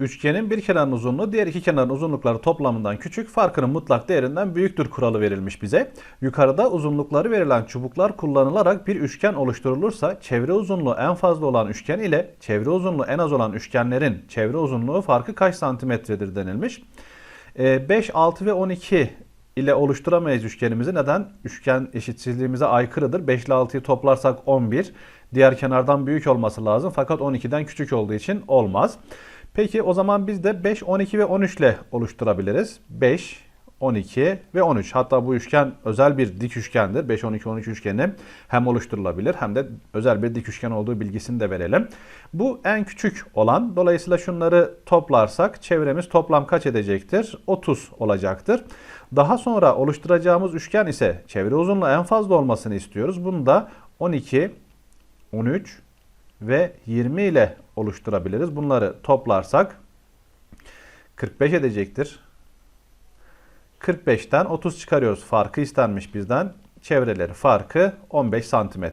Üçgenin bir kenarın uzunluğu diğer iki kenarın uzunlukları toplamından küçük, farkının mutlak değerinden büyüktür kuralı verilmiş bize. Yukarıda uzunlukları verilen çubuklar kullanılarak bir üçgen oluşturulursa çevre uzunluğu en fazla olan üçgen ile çevre uzunluğu en az olan üçgenlerin çevre uzunluğu farkı kaç santimetredir denilmiş. Ee, 5, 6 ve 12 ile oluşturamayız üçgenimizi. Neden? Üçgen eşitsizliğimize aykırıdır. 5 ile 6'yı toplarsak 11. Diğer kenardan büyük olması lazım fakat 12'den küçük olduğu için olmaz. Peki o zaman biz de 5, 12 ve 13 ile oluşturabiliriz. 5, 12 ve 13. Hatta bu üçgen özel bir dik üçgendir. 5, 12, 13 üçgeni hem oluşturulabilir hem de özel bir dik üçgen olduğu bilgisini de verelim. Bu en küçük olan. Dolayısıyla şunları toplarsak çevremiz toplam kaç edecektir? 30 olacaktır. Daha sonra oluşturacağımız üçgen ise çevre uzunluğu en fazla olmasını istiyoruz. Bunu da 12, 13 ve 20 ile oluşturabiliriz. Bunları toplarsak 45 edecektir. 45'ten 30 çıkarıyoruz. Farkı istenmiş bizden. Çevreleri farkı 15 santimetre.